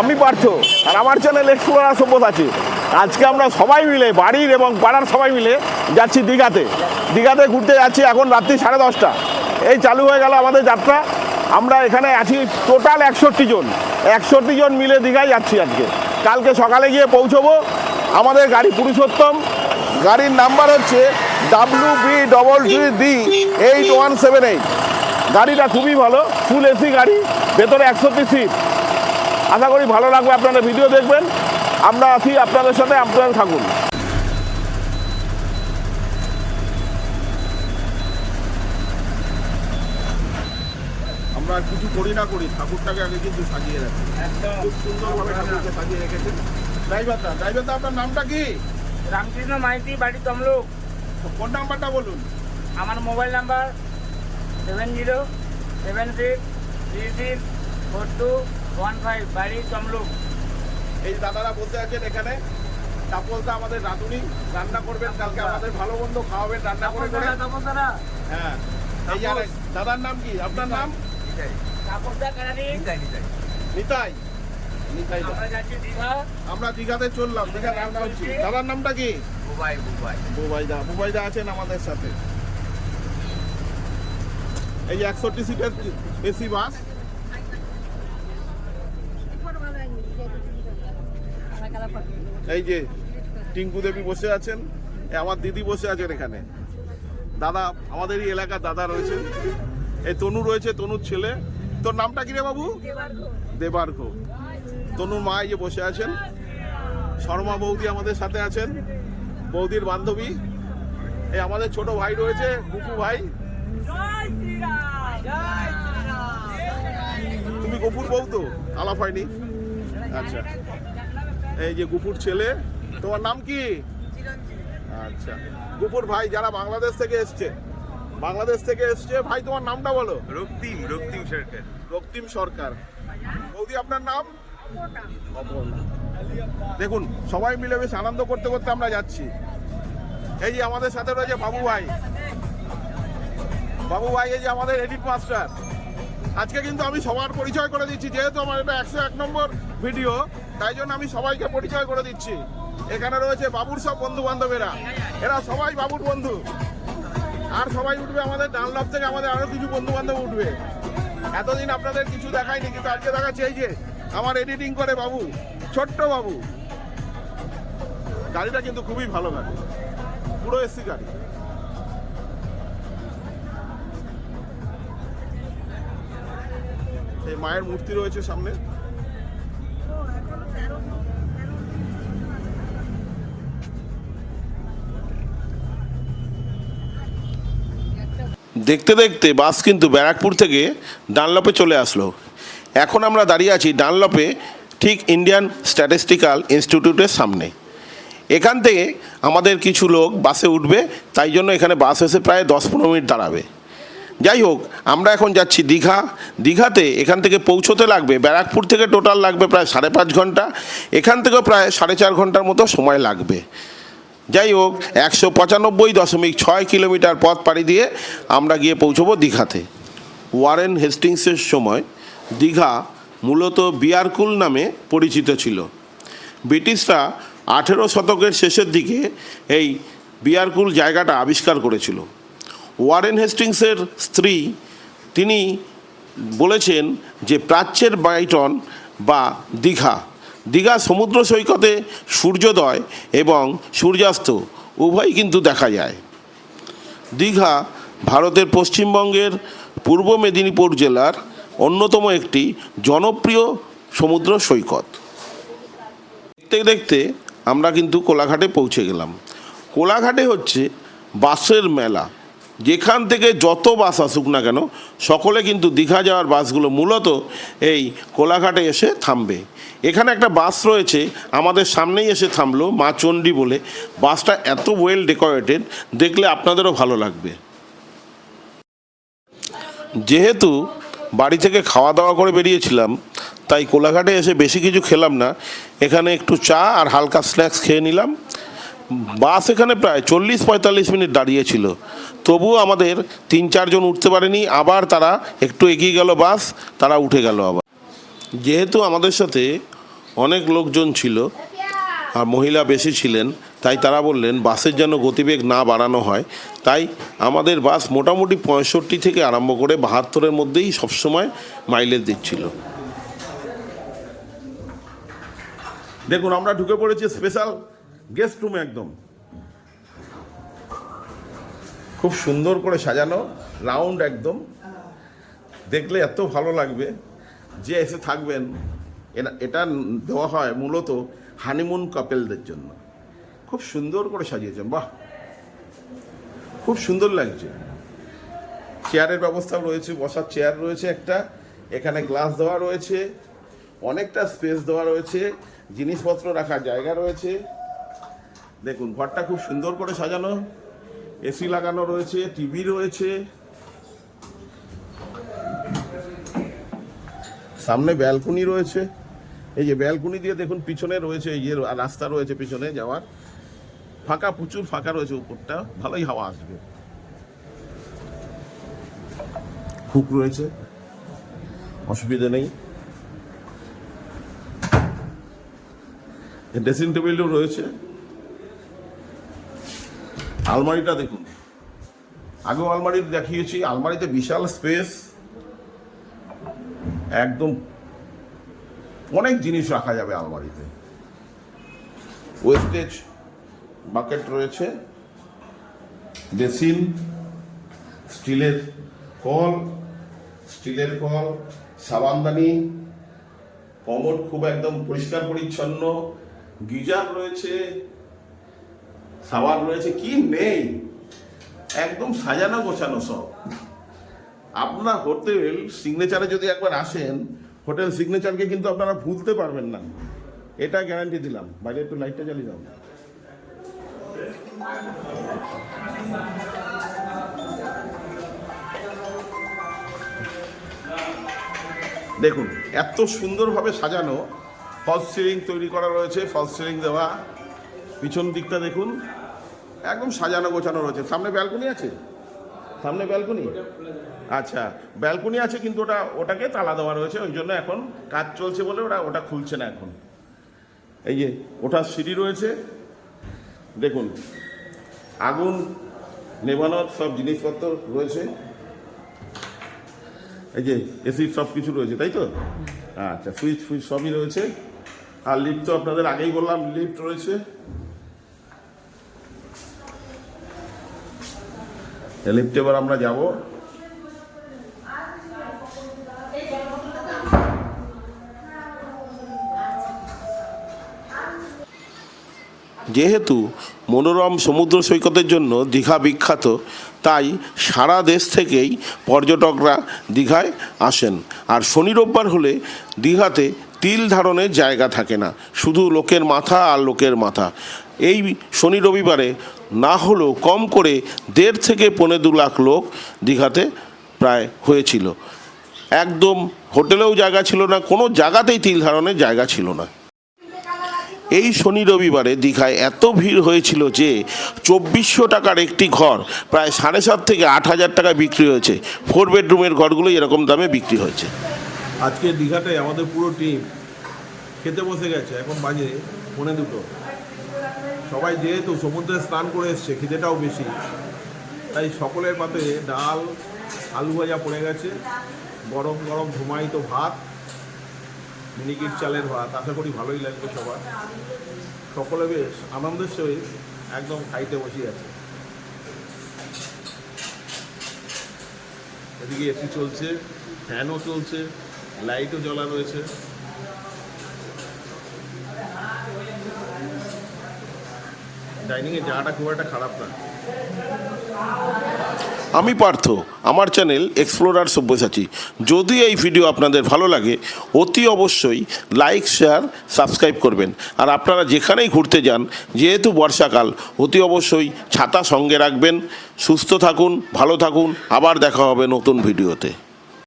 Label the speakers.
Speaker 1: আমি পার্থ, আর আমার channel explorer আছে আজকে আমরা সবাই মিলে, বাড়ির এবং পাড়ার সবাই মিলে যাচ্ছি দীঘাতে। দীঘাতে ঘুরতে যাচ্ছি এখন রাত্রি সাড়ে দশটা। এই চালু হয়ে গেল আমাদের যাত্রা। আমরা এখানে আছি টোটাল একষট্টি জন। একষট্টি জন মিলে দীঘায় যাচ্ছি আজকে। কালকে সকালে গিয়ে পৌঁছবো। আমাদের গাড়ি পুরুষোত্তম। গাড়ির নাম্বার হচ্ছে W B double three D eight one seven eight গাড়িটা খুবই ভালো ফুল এসি গাড়ি, ভেতরে একষট্টি সিট আশা করি ভালো লাগবে আপনারা ভিডিও দেখবেন। আমরা আছি আপনাদের সাথে আপনারা থাকুন। আমরা কিছু করি না করি ঠাকুরটাকে আগে কিন্তু সাজিয়ে রাখি। খুব সুন্দরভাবে ঠাকুরকে সাজিয়ে রেখেছেন। ড্রাইভারটা ড্রাইভারটা আপনার নামটা কি?
Speaker 2: রামকৃষ্ণ মাইতি বাড়ি তমলুক।
Speaker 1: ফোন নাম্বারটা বলুন।
Speaker 2: আমার mobile number seven zero seven six three six four two one five বাড়ি তমলুক।
Speaker 1: এই দাদারা বসে আছেন এখানে। আমাদের রাঁধুনি। রান্না করবেন কালকে আমাদের ভালো মন্দ খাওয়াবেন রান্না করে করে হ্যাঁ। এই দাদার নাম কি? আপনার নাম?
Speaker 2: তাপসদা কানারি
Speaker 1: নিতাই নিতাই। দা।
Speaker 2: আমরা
Speaker 1: দীঘাতে চললাম দীঘা রান্না হচ্ছে। দাদার নামটা কি?
Speaker 2: বুবাই বুবাই।
Speaker 1: বুবাইদা বুবাইদা আছেন আমাদের সাথে। এই একষট্টি সিটের এসি বাস। এই যে টিঙ্কু দেবী বসে আছেন আমার দিদি বসে আছেন এখানে। দাদা, আমাদের এই এলাকার দাদা রয়েছে এই তনু রয়েছে, তনুর ছেলে। তোর নামটা কি রে বাবু? দেবার্ঘ। তনুর মা যে বসে আছেন। শর্মা বৌদি আমাদের সাথে আছেন, বৌদির বান্ধবী। এই আমাদের ছোট ভাই রয়েছে, গুপু ভাই। তুমি গপুর বউ তো? আলাপ হয়নি? আচ্ছা। এই যে গুপুর ছেলে তোমার নাম কি? আচ্ছা। গুপুর ভাই যারা বাংলাদেশ থেকে এসছে বাংলাদেশ থেকে এসছে ভাই তোমার নামটা বলো।
Speaker 3: রক্তিম রক্তিম সরকার।
Speaker 1: রক্তিম সরকার। বৌদি আপনার নাম? দেখুন সবাই মিলে বেশ আনন্দ করতে করতে আমরা যাচ্ছি। এই যে আমাদের সাথে রয়েছে বাবু ভাই। বাবু ভাই এই যে আমাদের এডিট মাস্টার। আজকে কিন্তু আমি সবার পরিচয় করে দিচ্ছি যেহেতু আমার এটা একশো এক নম্বর ভিডিও। তাই জন্য আমি সবাইকে পরিচয় করে দিচ্ছি। এখানে রয়েছে বাবুর সব বন্ধু বান্ধবেরা এরা সবাই বাবুর বন্ধু। আর সবাই উঠবে আমাদের ডানলপ থেকে আমাদের আরও কিছু বন্ধু বান্ধব উঠবে। এতদিন আপনাদের কিছু দেখায়নি কিন্তু আজকে দেখাচ্ছে এই যে আমার এডিটিং করে বাবু, ছোট্ট বাবু। গাড়িটা কিন্তু খুবই ভালো গাড়ি। পুরো এসি গাড়ি। এই মায়ের মূর্তি রয়েছে সামনে। দেখতে দেখতে বাস কিন্তু ব্যারাকপুর থেকে ডানলপে চলে আসলো। এখন আমরা দাঁড়িয়ে আছি ডানলপে, ঠিক ইন্ডিয়ান স্ট্যাটিস্টিক্যাল ইনস্টিটিউটের সামনে। এখান থেকে আমাদের কিছু লোক বাসে উঠবে, তাই জন্য এখানে বাস এসে প্রায় দশ পনেরো মিনিট দাঁড়াবে। যাই হোক, আমরা এখন যাচ্ছি দীঘা। দীঘাতে এখান থেকে পৌঁছতে লাগবে, ব্যারাকপুর থেকে টোটাল লাগবে প্রায় সাড়ে পাঁচ ঘণ্টা। এখান থেকেও প্রায় সাড়ে চার ঘণ্টার মতো সময় লাগবে। যাই হোক, একশো পঁচানব্বই দশমিক ছয় কিলোমিটার পথ পাড়ি দিয়ে আমরা গিয়ে পৌঁছবো দীঘাতে। ওয়ারেন হেস্টিংসের সময় দীঘা মূলত বিয়ারকুল নামে পরিচিত ছিল। ব্রিটিশরা আঠেরো শতকের শেষের দিকে এই বিয়ারকুল জায়গাটা আবিষ্কার করেছিল। ওয়ারেন হেস্টিংসের স্ত্রী তিনি বলেছেন যে প্রাচ্যের বাইটন বা দীঘা দীঘা সমুদ্র সৈকতে সূর্যোদয় এবং সূর্যাস্ত উভয়ই কিন্তু দেখা যায়। দীঘা ভারতের পশ্চিমবঙ্গের পূর্ব মেদিনীপুর জেলার অন্যতম একটি জনপ্রিয় সমুদ্র সৈকত। দেখতে দেখতে আমরা কিন্তু কোলাঘাটে পৌঁছে গেলাম। কোলাঘাটে হচ্ছে বাসের মেলা। যেখান থেকে যত বাস আসুক না কেন, সকলে কিন্তু দীঘা যাওয়ার বাসগুলো মূলত এই কোলাঘাটে এসে থামবে। এখানে একটা বাস রয়েছে, আমাদের সামনেই এসে থামলো মা চণ্ডী বলে। বাসটা এত ওয়েল ডেকোরেটেড দেখলে আপনাদেরও ভালো লাগবে। যেহেতু বাড়ি থেকে খাওয়া দাওয়া করে বেরিয়েছিলাম, তাই কোলাঘাটে এসে বেশি কিছু খেলাম না। এখানে একটু চা আর হালকা স্ন্যাক্স খেয়ে নিলাম। বাস এখানে প্রায় চল্লিশ পঁয়তাল্লিশ মিনিট দাঁড়িয়েছিল। তবুও আমাদের তিন চারজন উঠতে পারেনি, আবার তারা একটু এগিয়ে গেল বাস, তারা উঠে গেল আবার। যেহেতু আমাদের সাথে অনেক লোকজন ছিল আর মহিলা বেশি ছিলেন, তাই তারা বললেন বাসের যেন গতিবেগ না বাড়ানো হয়, তাই আমাদের বাস মোটামুটি পঁয়ষট্টি থেকে আরম্ভ করে বাহাত্তরের মধ্যেই সবসময় মাইলেজ দিচ্ছিল। দেখুন, আমরা ঢুকে পড়েছি স্পেশাল গেস্ট রুমে একদম। খুব সুন্দর করে সাজানো, রাউন্ড একদম। দেখলে এত ভালো লাগবে যে এসে থাকবেন। এটা দেওয়া হয় মূলত হানিমুন কাপেলদের জন্য। খুব সুন্দর করে সাজিয়েছেন, বাহ! খুব সুন্দর লাগছে। চেয়ারের ব্যবস্থাও রয়েছে, বসার চেয়ার রয়েছে একটা, এখানে গ্লাস দেওয়া রয়েছে, অনেকটা স্পেস দেওয়া রয়েছে, জিনিসপত্র রাখার জায়গা রয়েছে। দেখুন, ঘরটা খুব সুন্দর করে সাজানো। এসি লাগানো রয়েছে টিভি রয়েছে। সামনে ব্যালকনি রয়েছে। এই যে ব্যালকনি দিয়ে দেখুন, পিছনে রয়েছে ইয়ে রাস্তা রয়েছে পিছনে যাওয়ার। ফাঁকা, প্রচুর ফাঁকা রয়েছে উপরটা। ভালোই হাওয়া আসবে। হুক রয়েছে। অসুবিধা নেই। ড্রেসিং টেবিলও রয়েছে। আলমারিটা দেখুন। আগেও আলমারি দেখিয়েছি, আলমারিতে বিশাল স্পেস। একদম অনেক জিনিস রাখা যাবে আলমারিতে। ওয়েস্টেজ বাকেট রয়েছে, বেসিন, স্টিলের কল স্টিলের কল, সাবানদানি, কমোড খুব একদম পরিষ্কার পরিচ্ছন্ন, গিজার রয়েছে সাবান রয়েছে, কি নেই? একদম সাজানো গোছানো সব। আপনার হোটেল সিগনেচারে যদি একবার আসেন, হোটেল সিগনেচারকে কিন্তু আপনারা ভুলতে পারবেন না। এটা গ্যারান্টি দিলাম। বাইরে একটু লাইটটা জ্বালিয়ে দাও। দেখুন, এত সুন্দরভাবে সাজানো ফলস সিলিং তৈরি করা রয়েছে ফলস সিলিং দেওয়া। পিছন দিকটা দেখুন। একদম সাজানো গোছানো রয়েছে। সামনে ব্যালকনি আছে? সামনে ব্যালকনি আচ্ছা ব্যালকনি আছে কিন্তু ওটা, ওটাকে তালা দেওয়া রয়েছে। ওই জন্য এখন কাজ চলছে বলে ওটা ওটা খুলছে না এখন। এই যে ওটার সিঁড়ি রয়েছে। দেখুন, আগুন, নেবানোর সব জিনিসপত্র রয়েছে। এই যে এসির সব কিছু রয়েছে, তাই তো? আচ্ছা সুইচ ফুইচ সবই রয়েছে। আর লিফ্ট তো আপনাদের আগেই বললাম লিফ্ট রয়েছে। লিফটে এবার আমরা যাব। যেহেতু মনোরম সমুদ্র সৈকতের জন্য দীঘা বিখ্যাত, তাই সারা দেশ থেকেই পর্যটকরা দীঘায় আসেন। আর শনি রোববার হলে দীঘাতে তিল ধারণের জায়গা থাকে না, শুধু লোকের মাথা আর লোকের মাথা। এই শনি রবিবারে না হলেও কম করে দেড় থেকে পৌনে দু লাখ লোক দীঘাতে প্রায় হয়েছিল। একদম হোটেলেও জায়গা ছিল না, কোনো জায়গাতেই তিল ধারণের জায়গা ছিল না। এই শনি রবিবারে দীঘায় এত ভিড় হয়েছিল যে চব্বিশশো টাকার একটি ঘর প্রায় সাড়ে সাত থেকে আট হাজার টাকা বিক্রি হয়েছে। ফোর বেডরুমের ঘরগুলো এরকম দামে বিক্রি হয়েছে।
Speaker 4: আজকে দীঘাতে আমাদের পুরো টিম খেতে বসে গেছে, এখন বাজে পৌনে দুটো। সবাই যেহেতু সমুদ্রে স্নান করে এসছে, খিদেটাও বেশি। তাই সকলের পাতে ডাল, আলু ভাজা পড়ে গেছে। গরম গরম ধুমায়িত ভাত, মিনিকিট চালের ভাত। আশা করি ভালোই লাগবে সবার। সকলে বেশ আনন্দের সহিত একদম খাইতে বসে আছে। এদিকে এসি চলছে, ফ্যানও চলছে, লাইটও জ্বলা রয়েছে। খুব একটা খারাপ না।
Speaker 1: আমি পার্থ, আমার চ্যানেল এক্সপ্লোরার সব্যসাচী। যদি এই ভিডিও আপনাদের ভালো লাগে, অতি অবশ্যই লাইক, শেয়ার, সাবস্ক্রাইব করবেন। আর আপনারা যেখানেই ঘুরতে যান, যেহেতু বর্ষাকাল, অতি অবশ্যই ছাতা সঙ্গে রাখবেন। সুস্থ থাকুন, ভালো থাকুন। আবার দেখা হবে নতুন ভিডিওতে।